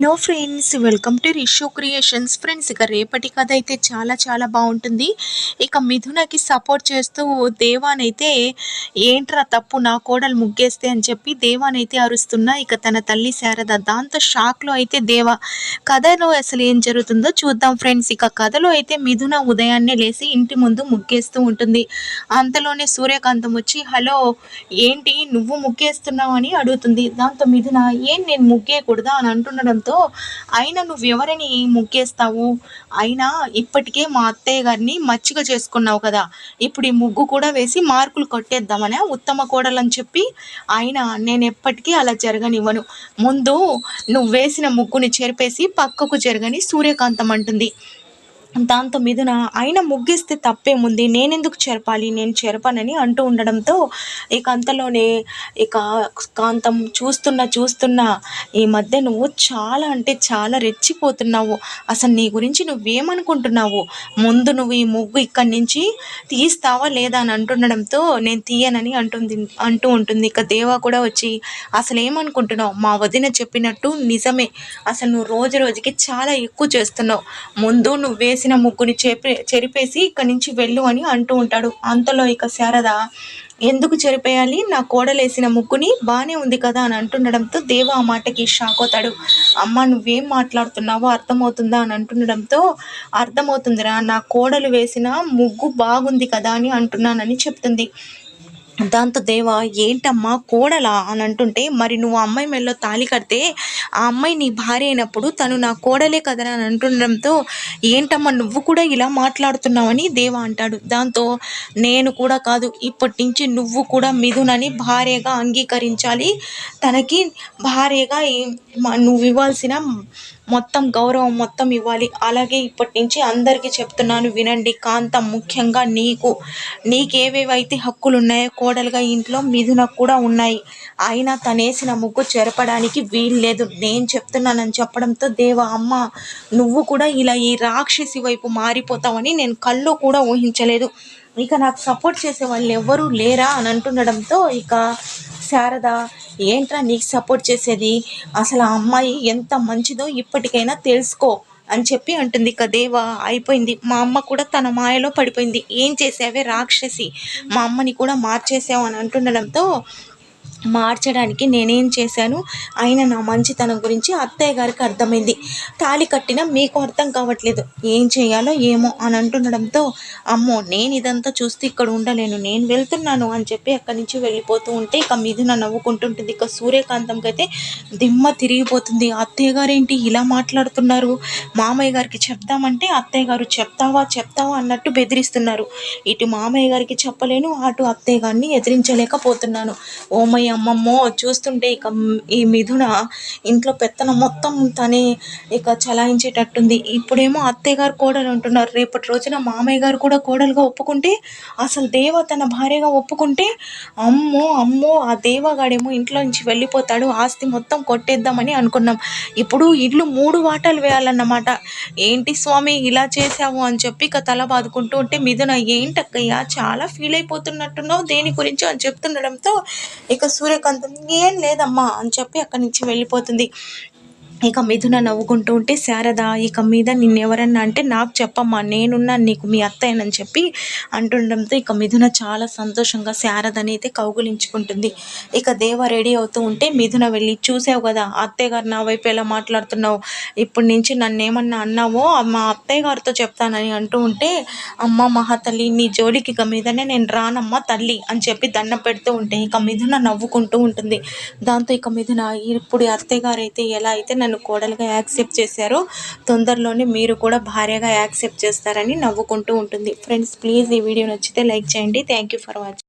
Hello friends welcome to Risho creations. Friends ఇక రేపటి కథ అయితే చాలా చాలా బాగుంటుంది. ఇక మిథునకి సపోర్ట్ చేస్తూ దేవానైతే ఏంట్రా తప్పు నా కోడలు ముగ్గేస్తే అని చెప్పి దేవానైతే అరుస్తున్నా. ఇక తన తల్లి శారద దాంతో షాక్లో అయితే దేవ కథలో అసలు ఏం జరుగుతుందో చూద్దాం ఫ్రెండ్స్. ఇక కథలో అయితే మిథున ఉదయాన్నే లేచి ఇంటి ముందు ముగ్గేస్తూ ఉంటుంది. అంతలోనే సూర్యకాంతం వచ్చి హలో ఏంటి నువ్వు ముగ్గేస్తున్నావు అని అడుగుతుంది. దాంతో మిథున ఏం నేను ముగ్గేయకూడదా అని అంటుండడం చెప్పడంతో అయినా నువ్వు ఎవరిని ముగ్గేస్తావు? అయినా ఇప్పటికే మా అత్తయ్య గారిని మచ్చిక చేసుకున్నావు కదా ఇప్పుడు ఈ ముగ్గు కూడా వేసి మార్కులు కొట్టేద్దామనే ఉత్తమ కోడలని చెప్పి ఆయన నేను ఎప్పటికీ అలా జరగనివ్వను. ముందు నువ్వు వేసిన ముగ్గుని చెరిపేసి పక్కకు జరగని సూర్యకాంతం అంటుంది. దాంతో మిథున అయినా ముగ్గిస్తే తప్పేముంది? నేనెందుకు చెరపాలి? నేను చెరపనని అంటూ ఉండడంతో ఇక అంతలోనే ఇక కాంతం చూస్తున్నా చూస్తున్నా ఈ మధ్య నువ్వు చాలా అంటే చాలా రెచ్చిపోతున్నావు. అసలు నీ గురించి నువ్వేమనుకుంటున్నావు? ముందు నువ్వు ఈ ముగ్గు ఇక్కడి నుంచి తీస్తావా లేదా అని అంటుండడంతో నేను తీయనని అంటుంది అంటూ ఉంటుంది. ఇక దేవా కూడా వచ్చి అసలు ఏమనుకుంటున్నావు మా వదిన చెప్పినట్టు నిజమే. అసలు నువ్వు రోజు రోజుకి చాలా ఎక్కువ చేస్తున్నావు. ముందు నువ్వు చేసిన వేసిన ముగ్గుని చెరిపే చెరిపేసి ఇక్కడి నుంచి వెళ్ళు అని అంటూ ఉంటాడు. అంతలో ఇక శారద ఎందుకు చెరిపేయాలి? నా కోడలేసిన ముగ్గుని బాగానే ఉంది కదా అని అంటుండడంతో దేవ ఆ మాటకి షాక్ అవుతాడు. అమ్మ నువ్వేం మాట్లాడుతున్నావో అర్థమవుతుందా? అని అంటుండడంతో అర్థమవుతుందిరా నా కోడలు వేసిన ముగ్గు బాగుంది కదా అని అంటున్నానని చెప్తుంది. దాంతో దేవ ఏంటమ్మా కోడలా? అని అంటుంటే మరి నువ్వు అమ్మాయి మెల్లో తాళి కడితే ఆ అమ్మాయి నీ భార్య అయినప్పుడు తను నా కోడలే కదా అని అంటుండడంతో ఏంటమ్మా నువ్వు కూడా ఇలా మాట్లాడుతున్నావని దేవ అంటాడు. దాంతో నేను కూడా కాదు ఇప్పటి నుంచి నువ్వు కూడా మిథునని భార్యగా అంగీకరించాలి. తనకి భార్యగా నువ్వు ఇవ్వాల్సిన మొత్తం గౌరవం మొత్తం ఇవ్వాలి. అలాగే ఇప్పటి నుంచి అందరికీ చెప్తున్నాను వినండి. కాంతం ముఖ్యంగా నీకు. నీకేవేవైతే హక్కులు ఉన్నాయో కోడలుగా ఇంట్లో మిథునకు కూడా ఉన్నాయి. అయినా తనేసిన ముగ్గు చెరపడానికి వీల్లేదు. నేను చెప్తున్నానని చెప్పడంతో దేవ అమ్మ నువ్వు కూడా ఇలా ఈ రాక్షసి వైపు మారిపోతావని నేను కళ్ళు కూడా ఊహించలేదు. ఇక నాకు సపోర్ట్ చేసే వాళ్ళు ఎవ్వరూ లేరా అని అంటుండడంతో ఇక శారద ఏంట్రా నీకు సపోర్ట్ చేసేది? అసలు ఆ అమ్మాయి ఎంత మంచిదో ఇప్పటికైనా తెలుసుకో అని చెప్పి అంటుంది. ఇక దేవా అయిపోయింది. మా అమ్మ కూడా తన మాయలో పడిపోయింది. ఏం చేసావే రాక్షసి? మా అమ్మని కూడా మార్చేసావు అని అంటుండడంతో మార్చడానికి నేనేం చేశాను? ఆయన నా మంచితనం గురించి అత్తయ్య గారికి అర్థమైంది. తాళి కట్టిన మీకు అర్థం కావట్లేదు. ఏం చేయాలో ఏమో అని అంటుండడంతో అమ్మో నేను ఇదంతా చూస్తే ఇక్కడ ఉండలేను. నేను వెళ్తున్నాను అని చెప్పి అక్కడి నుంచి వెళ్ళిపోతూ ఉంటే ఇక మిథున నవ్వుకుంటుంటుంది. ఇక సూర్యకాంతంకి అయితే దిమ్మ తిరిగిపోతుంది. అత్తయ్య గారేంటి ఇలా మాట్లాడుతున్నారు? మామయ్య గారికి చెప్దామంటే అత్తయ్య గారు చెప్తావా చెప్తావా అన్నట్టు బెదిరిస్తున్నారు. ఇటు మామయ్య గారికి చెప్పలేను అటు అత్తయ్య గారిని ఎదిరించలేకపోతున్నాను. ఓమయ్య అమ్మమ్మో చూస్తుంటే ఇక ఈ మిథున ఇంట్లో పెత్తనం మొత్తం తనే ఇక చలాయించేటట్టుంది. ఇప్పుడేమో అత్తయ్య గారు కోడలు అంటున్నారు. రేపటి రోజున మామయ్య గారు కూడా కోడలుగా ఒప్పుకుంటే అసలు దేవ తన భార్యగా ఒప్పుకుంటే అమ్మో అమ్మో ఆ దేవగాడేమో ఇంట్లో నుంచి వెళ్ళిపోతాడు ఆస్తి మొత్తం కొట్టేద్దామని అనుకున్నాం. ఇప్పుడు ఇల్లు మూడు వాటాలు వేయాలన్నమాట. ఏంటి స్వామి ఇలా చేసావు అని చెప్పి ఇక తల బాదుకుంటూ ఉంటే మిథున ఏంటక్కయ్యా చాలా ఫీల్ అయిపోతున్నట్టున్నావు దేని గురించి అని చెప్తుండడంతో ఇక సూర్యకాంతం ఏం లేదమ్మా అని చెప్పి అక్కడి నుంచి వెళ్ళిపోతుంది. ఇక మిథున నవ్వుకుంటూ ఉంటే శారద ఇక మీద నిన్నెవరన్నా అంటే నాకు చెప్పమ్మా నేనున్నా నీకు మీ అత్తయ్యనని చెప్పి అంటుండడంతో ఇక మిథున చాలా సంతోషంగా శారదని అయితే కౌగులించుకుంటుంది. ఇక దేవ రెడీ అవుతూ ఉంటే మిథున వెళ్ళి చూసావు కదా అత్తయ్య గారు నా వైపు ఎలా మాట్లాడుతున్నావు? ఇప్పటి నుంచి నన్ను ఏమన్నా అన్నావో మా అత్తయ్య గారితో చెప్తానని అంటూ ఉంటే అమ్మ మహాతల్లి నీ జోలికి ఇక మీదనే నేను రానమ్మా తల్లి అని చెప్పి దండం పెడుతూ ఉంటే ఇక మిథున నవ్వుకుంటూ ఉంటుంది. దాంతో ఇక మిథున ఇప్పుడు అత్తయ్య గారు అయితే ఎలా అయితే నన్ను నన్ను కోడలుగా యాక్సెప్ట్ చేశారో తొందరలోనే మీరు కూడా భార్యగా యాక్సెప్ట్ చేస్తారని నవ్వుకుంటూ ఉంటుంది. ఫ్రెండ్స్ ప్లీజ్ ఈ వీడియో నచ్చితే లైక్ చేయండి. Thank you for watching